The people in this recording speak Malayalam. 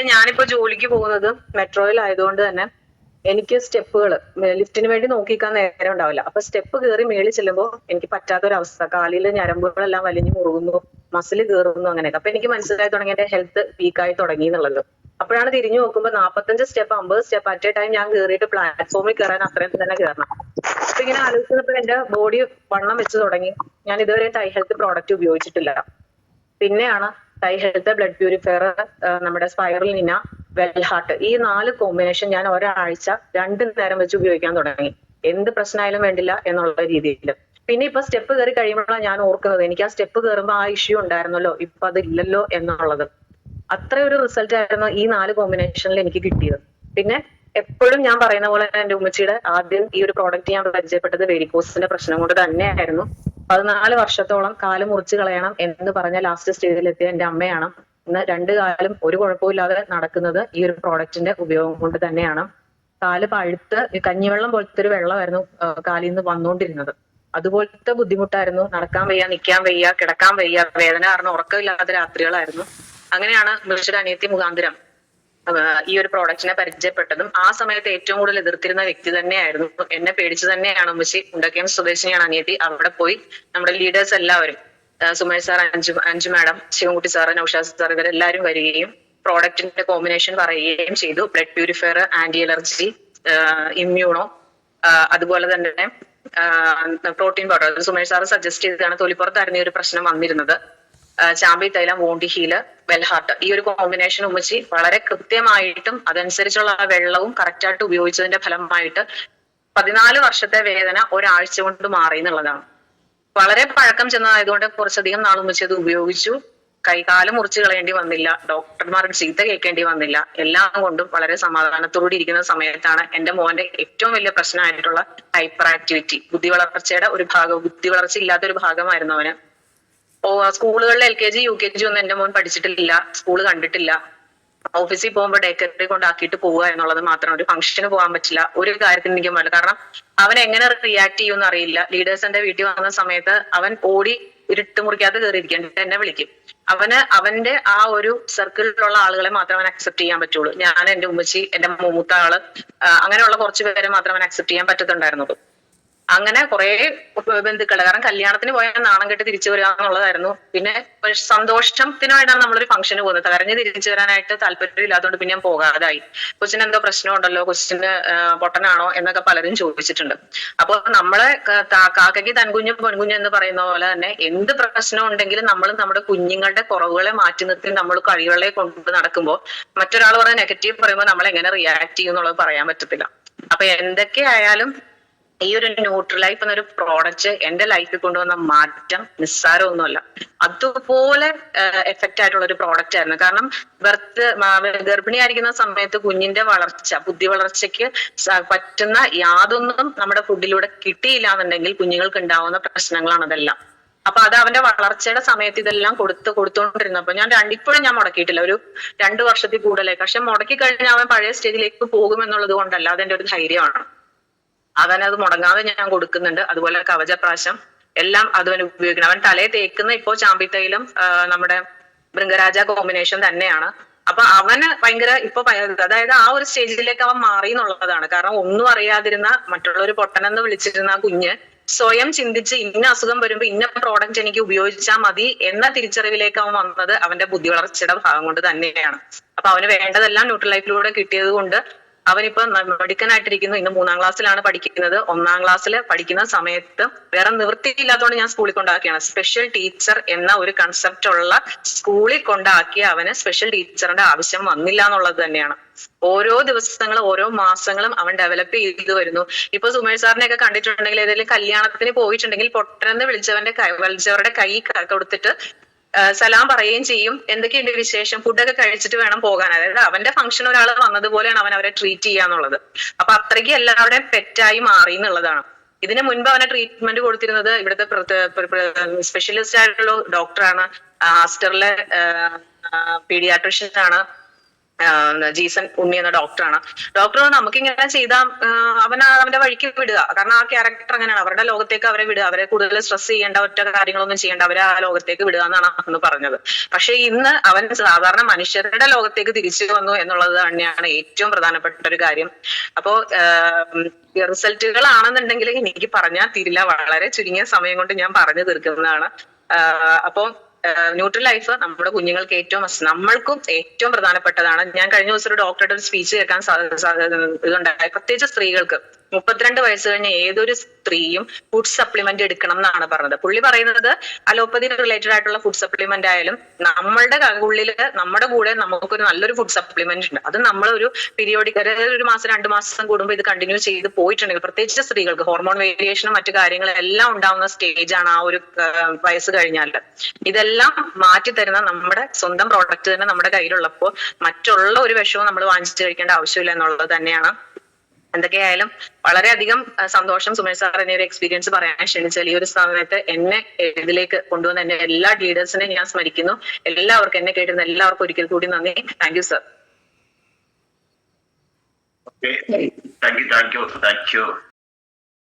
പിന്നെ ഞാനിപ്പോ ജോലിക്ക് പോകുന്നത് മെട്രോയിൽ ആയതുകൊണ്ട് തന്നെ എനിക്ക് സ്റ്റെപ്പുകൾ ലിഫ്റ്റിന് വേണ്ടി നോക്കിക്കാൻ നേരം ഉണ്ടാവില്ല. അപ്പൊ സ്റ്റെപ്പ് കയറി മേളിൽ ചെല്ലുമ്പോൾ എനിക്ക് പറ്റാത്തൊരവസ്ഥ. കാലിൽ ഞരമ്പുകളെല്ലാം വലിഞ്ഞു മുറുകുന്നു മസിൽ കയറുന്നു അങ്ങനെയൊക്കെ. അപ്പൊ എനിക്ക് മനസ്സിലായി തുടങ്ങി എന്റെ ഹെൽത്ത് വീക്കായി തുടങ്ങി എന്നുള്ളത്. അപ്പോഴാണ് തിരിഞ്ഞു നോക്കുമ്പോൾ നാപ്പത്തഞ്ച് സ്റ്റെപ്പ് അമ്പത് സ്റ്റെപ്പ് അറ്റ് എ ടൈം ഞാൻ കയറിയിട്ട് പ്ലാറ്റ്ഫോമിൽ കയറാൻ അത്രയും തന്നെ കയറണം അപ്പൊ ഇങ്ങനെ ആലോചിച്ചപ്പോൾ എന്റെ ബോഡി വണ്ണം വെച്ച് തുടങ്ങി. ഞാൻ ഇതുവരെ ടൈ ഹെൽത്ത് പ്രോഡക്റ്റ് ഉപയോഗിച്ചിട്ടില്ല. പിന്നെയാണ് ടൈ ഹെൽത്ത് ബ്ലഡ് പ്യൂരിഫയർ നമ്മുടെ സ്പൈറൽ നിന വെൽ ഹാർട്ട് ഈ നാല് കോമ്പിനേഷൻ ഞാൻ ഒരാഴ്ച രണ്ട് നേരം വെച്ച് ഉപയോഗിക്കാൻ തുടങ്ങി. എന്ത് പ്രശ്നമായാലും വേണ്ടില്ല എന്നുള്ള രീതിയിൽ. പിന്നെ ഇപ്പൊ സ്റ്റെപ്പ് കയറി കഴിയുമ്പോഴാണ് ഞാൻ ഓർക്കുന്നത്. എനിക്ക് ആ സ്റ്റെപ്പ് കയറുമ്പോൾ ആ ഇഷ്യൂ ഉണ്ടായിരുന്നല്ലോ. ഇപ്പൊ അത് ഇല്ലല്ലോ എന്നുള്ളത്. അത്ര ഒരു റിസൾട്ട് ആയിരുന്നു ഈ നാല് കോമ്പിനേഷനിൽ എനിക്ക് കിട്ടിയത്. പിന്നെ എപ്പോഴും ഞാൻ പറയുന്ന പോലെ എന്റെ ഉമ്മച്ചിയുടെ ആദ്യം ഈ ഒരു പ്രോഡക്റ്റ് ഞാൻ പരിചയപ്പെട്ടത് വെരിക്കോസിന്റെ പ്രശ്നം കൊണ്ട് തന്നെയായിരുന്നു. പതിനാല് വർഷത്തോളം കാൽ മുറിച്ച് കളയണം എന്ന് പറഞ്ഞ ലാസ്റ്റ് സ്റ്റേജിലെത്തിയ എന്റെ അമ്മയാണ്. ഇന്ന് രണ്ടു കാലും ഒരു കുഴപ്പമില്ലാതെ നടക്കുന്നത് ഈ ഒരു പ്രോഡക്റ്റിന്റെ ഉപയോഗം കൊണ്ട് തന്നെയാണ്. കാൽ പഴുത്ത് കഞ്ഞിവെള്ളം പോലത്തെ ഒരു വെള്ളമായിരുന്നു കാലിൽ നിന്ന് വന്നുകൊണ്ടിരുന്നത്. അതുപോലത്തെ ബുദ്ധിമുട്ടായിരുന്നു. നടക്കാൻ വയ്യ നിൽക്കാൻ വയ്യ കിടക്കാൻ വയ്യ വേദന കാരണം ഉറക്കമില്ലാത്ത രാത്രികളായിരുന്നു. അങ്ങനെയാണ് മിർഷിയുടെ അനിയത്തി മുഖാന്തരം ഈ ഒരു പ്രോഡക്റ്റിനെ പരിചയപ്പെട്ടതും ആ സമയത്ത് ഏറ്റവും കൂടുതൽ എതിർത്തിരുന്ന വ്യക്തി തന്നെയായിരുന്നു. എന്നെ പേടിച്ചു തന്നെയാണ് ഉമ്മശി ഉണ്ടക്കയം സ്വദേശിനിയാണ് അനിയത്തി. അവിടെ പോയി നമ്മുടെ ലീഡേഴ്സ് എല്ലാവരും Sumesh sir Anju Anju madam Sivankutty sir Noushad sir ഇവരെല്ലാവരും വരികയും പ്രോഡക്റ്റിന്റെ കോമ്പിനേഷൻ പറയുകയും ചെയ്തു. Blood purifier anti allergy immuno അതുപോലെ തന്നെ protein powder Sumesh sir suggest ചെയ്തതാണ് തൊലിപ്പുറത്തായിരുന്നു ഈ ഒരു പ്രശ്നം വന്നിരുന്നത്. ചാമ്പി തൈലം വോണ്ടി ഹീൽ വെൽഹാർട്ട് ഈ ഒരു കോമ്പിനേഷൻ ഉമ്മച്ചി വളരെ കൃത്യമായിട്ടും അതനുസരിച്ചുള്ള ആ വെള്ളവും കറക്റ്റായിട്ട് ഉപയോഗിച്ചതിന്റെ ഫലമായിട്ട് പതിനാല് വർഷത്തെ വേദന ഒരാഴ്ച കൊണ്ട് മാറി എന്നുള്ളതാണ്. വളരെ പഴക്കം ചെന്നതായതുകൊണ്ട് കുറച്ചധികം നാൾ ഉമ്മച്ചി അത് ഉപയോഗിച്ചു. കൈകാലം മുറിച്ച് കളയേണ്ടി വന്നില്ല. ഡോക്ടർമാരുടെ ചീത്ത കേൾക്കേണ്ടി വന്നില്ല. എല്ലാം കൊണ്ടും വളരെ സമാധാനത്തോടെ ഇരിക്കുന്ന സമയത്താണ് എന്റെ മോന്റെ ഏറ്റവും വലിയ പ്രശ്നമായിട്ടുള്ള ഹൈപ്പർ ആക്ടിവിറ്റി ബുദ്ധി വളർച്ചയുടെ ഒരു ഭാഗം ബുദ്ധി വളർച്ച ഇല്ലാത്ത ഒരു ഭാഗമായിരുന്നു അവന്. ഓ സ്കൂളുകളിൽ L K G U K G ഒന്നും എന്റെ മോൻ പഠിച്ചിട്ടില്ല. സ്കൂൾ കണ്ടിട്ടില്ല. ഓഫീസിൽ പോകുമ്പോൾ ഡേക്കറി കൊണ്ടാക്കിയിട്ട് പോവുക എന്നുള്ളത് മാത്രം. ഒരു ഫംഗ്ഷന് പോകാൻ പറ്റില്ല. ഒരു കാര്യത്തിന് എനിക്ക് പറ്റില്ല. കാരണം അവൻ എങ്ങനെ റിയാക്ട് ചെയ്യുമെന്ന് അറിയില്ല. ലീഡേഴ്സിന്റെ വീട്ടിൽ വന്ന സമയത്ത് അവൻ ഓടി ഇരുട്ട് മുറിക്കാതെ കയറിയിരിക്കേണ്ടി എന്നെ വിളിക്കും. അവന് അവന്റെ ആ ഒരു സർക്കിളിലുള്ള ആളുകളെ മാത്രം അവൻ അക്സെപ്റ്റ് ചെയ്യാൻ പറ്റുള്ളൂ. ഞാൻ എന്റെ ഉമ്മച്ചി എന്റെ മൂത്ത ആൾ ആ, അങ്ങനെയുള്ള കുറച്ച് പേരെ മാത്രം അവൻ അക്സെപ്റ്റ് ചെയ്യാൻ പറ്റത്തുണ്ടായിരുന്നുള്ളൂ. അങ്ങനെ കുറെ ബന്ധുക്കളെ. കാരണം കല്യാണത്തിന് പോയാൽ നാണം കെട്ട് തിരിച്ചു വരിക എന്നുള്ളതായിരുന്നു. പിന്നെ സന്തോഷത്തിനായിട്ടാണ് നമ്മളൊരു ഫംഗ്ഷന് പോകുന്നത്. കരഞ്ഞ് തിരിച്ചു വരാനായിട്ട് താല്പര്യം ഇല്ലാത്തതുകൊണ്ട് പിന്നെ ഞാൻ പോകാതായി. കൊച്ചിന് എന്തോ പ്രശ്നമുണ്ടല്ലോ കൊച്ചിന് പൊട്ടനാണോ എന്നൊക്കെ പലരും ചോദിച്ചിട്ടുണ്ട്. അപ്പൊ നമ്മളെ കാക്കയ്ക്ക് തൻകുഞ്ഞും പെൺകുഞ്ഞും എന്ന് പറയുന്ന പോലെ തന്നെ എന്ത് പ്രശ്നം ഉണ്ടെങ്കിലും നമ്മൾ നമ്മുടെ കുഞ്ഞുങ്ങളുടെ കുറവുകളെ മാറ്റി നിർത്തി നമ്മൾ കഴിവുകളെ കൊണ്ട് നടക്കുമ്പോൾ മറ്റൊരാൾ പറഞ്ഞ നെഗറ്റീവ് പറയുമ്പോൾ നമ്മൾ എങ്ങനെ റിയാക്ട് ചെയ്യും എന്നുള്ളത് പറയാൻ പറ്റത്തില്ല. അപ്പൊ എന്തൊക്കെ ആയാലും ഈ ഒരു ന്യൂട്രൽ ലൈഫ് എന്നൊരു പ്രോഡക്റ്റ് എന്റെ ലൈഫിൽ കൊണ്ടുവന്ന മാറ്റം നിസ്സാരമൊന്നുമല്ല. അതുപോലെ എഫക്റ്റ് ആയിട്ടുള്ള ഒരു പ്രോഡക്റ്റ് ആയിരുന്നു. കാരണം ബർത്ത് ഗർഭിണിയായിരിക്കുന്ന സമയത്ത് കുഞ്ഞിന്റെ വളർച്ച ബുദ്ധി വളർച്ചയ്ക്ക് പറ്റുന്ന യാതൊന്നും നമ്മുടെ ഫുഡിലൂടെ കിട്ടിയില്ല എന്നുണ്ടെങ്കിൽ കുഞ്ഞുങ്ങൾക്ക് ഉണ്ടാവുന്ന പ്രശ്നങ്ങളാണ് അതെല്ലാം. അപ്പൊ അത് അവന്റെ വളർച്ചയുടെ സമയത്ത് ഇതെല്ലാം കൊടുത്ത് കൊടുത്തോണ്ടിരുന്നപ്പോ ഞാൻ ഇപ്പോഴും ഞാൻ മുടക്കിയിട്ടില്ല. ഒരു രണ്ടു വർഷത്തിൽ കൂടുതലായി. പക്ഷെ മുടക്കി കഴിഞ്ഞാൽ അവൻ പഴയ സ്റ്റേജിലേക്ക് പോകുമെന്നുള്ളത് കൊണ്ടല്ല അതെന്റെ ഒരു ധൈര്യമാണ്. അവനത് മുടങ്ങാതെ ഞാൻ കൊടുക്കുന്നുണ്ട്. അതുപോലെ കവചപ്രാശം എല്ലാം അതുവൻ ഉപയോഗിക്കണം. അവൻ തലയെ തേക്കുന്ന ഇപ്പോ ചാമ്പിത്തയിലും നമ്മുടെ ബൃംഗരാജ കോമ്പിനേഷൻ തന്നെയാണ്. അപ്പൊ അവന് ഭയങ്കര ഇപ്പൊ അതായത് ആ ഒരു സ്റ്റേജിലേക്ക് അവൻ മാറി എന്നുള്ളതാണ്. കാരണം ഒന്നും അറിയാതിരുന്ന മറ്റുള്ളവർ പൊട്ടനെന്ന് വിളിച്ചിരുന്ന ആ കുഞ്ഞ് സ്വയം ചിന്തിച്ച് ഇന്ന അസുഖം വരുമ്പോ ഇന്ന പ്രോഡക്റ്റ് എനിക്ക് ഉപയോഗിച്ചാൽ മതി എന്ന തിരിച്ചറിവിലേക്ക് അവൻ വന്നത് അവന്റെ ബുദ്ധി വളർച്ചയുടെ ഭാഗം കൊണ്ട് തന്നെയാണ്. അപ്പൊ അവന് വേണ്ടതെല്ലാം ന്യൂട്രൽ ലൈഫിലൂടെ കിട്ടിയത് കൊണ്ട് അവനിപ്പോ മെഡിക്കനായിട്ടിരിക്കുന്നു ഇന്ന് മൂന്നാം ക്ലാസ്സിലാണ് പഠിക്കുന്നത്. ഒന്നാം ക്ലാസ്സിൽ പഠിക്കുന്ന സമയത്ത് വേറെ നിവൃത്തിയില്ലാത്തതുകൊണ്ട് ഞാൻ സ്കൂളിൽ കൊണ്ടാക്കിയാണ് സ്പെഷ്യൽ ടീച്ചർ എന്ന ഒരു കൺസെപ്റ്റ് ഉള്ള സ്കൂളിൽ കൊണ്ടാക്കിയ അവന് സ്പെഷ്യൽ ടീച്ചറിന്റെ ആവശ്യം വന്നില്ല എന്നുള്ളത് തന്നെയാണ്. ഓരോ ദിവസങ്ങളും ഓരോ മാസങ്ങളും അവൻ ഡെവലപ്പ് ചെയ്തു വരുന്നു. ഇപ്പൊ സുമേഷ് സാറിനെ ഒക്കെ കണ്ടിട്ടുണ്ടെങ്കിൽ ഏതെങ്കിലും കല്യാണത്തിന് പോയിട്ടുണ്ടെങ്കിൽ പൊട്ടനെന്ന് വിളിച്ചവന്റെ കൈ വിളിച്ചവരുടെ കൈ കൊടുത്തിട്ട് സലാം പറയുകയും ചെയ്യും. എന്തൊക്കെയുണ്ട് വിശേഷം? ഫുഡൊക്കെ കഴിച്ചിട്ട് വേണം പോകാൻ. അതായത് അവന്റെ ഫംഗ്ഷൻ ഒരാൾ വന്നതുപോലെയാണ് അവൻ അവരെ ട്രീറ്റ് ചെയ്യാന്നുള്ളത് അപ്പൊ അത്രയ്ക്ക് എല്ലാവരുടെയും പെറ്റായി മാറി എന്നുള്ളതാണ്. ഇതിനു മുൻപ് അവനെ ട്രീറ്റ്മെന്റ് കൊടുത്തിരുന്നത് ഇവിടുത്തെ സ്പെഷ്യലിസ്റ്റ് ആയിട്ടുള്ള ഡോക്ടറാണ് ആസ്റ്ററിലെ പീഡിയാട്രിഷ്യൻ ആണ്. ജീസൻ ഉണ്ണി എന്ന ഡോക്ടറാണ്. ഡോക്ടർ നമുക്ക് ഇങ്ങനെ ചെയ്താൽ അവൻ അവന്റെ വഴിക്ക് വിടുക. കാരണം ആ ക്യാരക്ടർ അങ്ങനെയാണ്. അവരുടെ ലോകത്തേക്ക് അവരെ വിടുക. അവരെ കൂടുതൽ സ്ട്രെസ് ചെയ്യേണ്ട ഒറ്റ കാര്യങ്ങളൊന്നും ചെയ്യേണ്ട. അവരെ ആ ലോകത്തേക്ക് വിടുക എന്നാണ് അന്ന് പറഞ്ഞത്. പക്ഷെ ഇന്ന് അവൻ സാധാരണ മനുഷ്യരുടെ ലോകത്തേക്ക് തിരിച്ചു വന്നു എന്നുള്ളത് തന്നെയാണ് ഏറ്റവും പ്രധാനപ്പെട്ട ഒരു കാര്യം. അപ്പോ റിസൾട്ടുകൾ ആണെന്നുണ്ടെങ്കിൽ എനിക്ക് പറഞ്ഞാൽ തീരില്ല. വളരെ ചുരുങ്ങിയ സമയം കൊണ്ട് ഞാൻ പറഞ്ഞു തീർക്കുന്നതാണ്. അപ്പോൾ അപ്പോ ന്യൂട്രൽ ലൈഫ് നമ്മുടെ കുഞ്ഞുങ്ങൾക്ക് ഏറ്റവും നമ്മൾക്കും ഏറ്റവും പ്രധാനപ്പെട്ടതാണ്. ഞാൻ കഴിഞ്ഞ ദിവസം ഒരു ഡോക്ടറുടെ ഒരു സ്പീച്ച് കേൾക്കാൻ ഇതുണ്ടായി. പ്രത്യേകിച്ച് സ്ത്രീകൾക്ക്. മുപ്പത്തിരണ്ട് വയസ്സ് കഴിഞ്ഞ ഏതൊരു സ്ത്രീയും ഫുഡ് സപ്ലിമെന്റ് എടുക്കണം എന്നാണ് പറഞ്ഞത്. പുള്ളി പറയുന്നത് അലോപ്പതി റിലേറ്റഡ് ആയിട്ടുള്ള ഫുഡ് സപ്ലിമെന്റ് ആയാലും നമ്മളുടെ ഉള്ളിൽ നമ്മുടെ കൂടെ നമുക്കൊരു നല്ലൊരു ഫുഡ് സപ്ലിമെന്റ് ഉണ്ട്. അത് നമ്മൾ ഒരു പീരിയോഡിക് ഒരു മാസം രണ്ട് മാസം കൂടുമ്പോൾ ഇത് കണ്ടിന്യൂ ചെയ്ത് പോയിട്ടുണ്ടെങ്കിൽ പ്രത്യേകിച്ച് സ്ത്രീകൾക്ക് ഹോർമോൺ വേരിയേഷനും മറ്റു കാര്യങ്ങളും എല്ലാം ഉണ്ടാവുന്ന സ്റ്റേജ് ആണ് ആ ഒരു വയസ്സ് കഴിഞ്ഞാൽ ഇതെല്ലാം മാറ്റി തരുന്ന നമ്മുടെ സ്വന്തം പ്രോഡക്റ്റ് തന്നെ നമ്മുടെ കയ്യിലുള്ളപ്പോൾ മറ്റുള്ള ഒരു വിഷവും നമ്മൾ വാങ്ങിച്ചു കഴിക്കേണ്ട ആവശ്യമില്ല എന്നുള്ളത് തന്നെയാണ് എന്തൊക്കെയായാലും വളരെയധികം സന്തോഷം. സുമേഷ് സാർ എന്നെ ഒരു എക്സ്പീരിയൻസ് പറയാൻ ക്ഷണിച്ചാൽ ഈ ഒരു സമയത്ത് എന്നെ ഇതിലേക്ക് കൊണ്ടുവന്ന എന്നെ എല്ലാ ലീഡേഴ്സിനെയും ഞാൻ സ്മരിക്കുന്നു. എല്ലാവർക്കും എന്നെ കേട്ടിരുന്ന എല്ലാവർക്കും ഒരിക്കൽ കൂടി നന്ദി. Thank you sir thank you thank you thank you.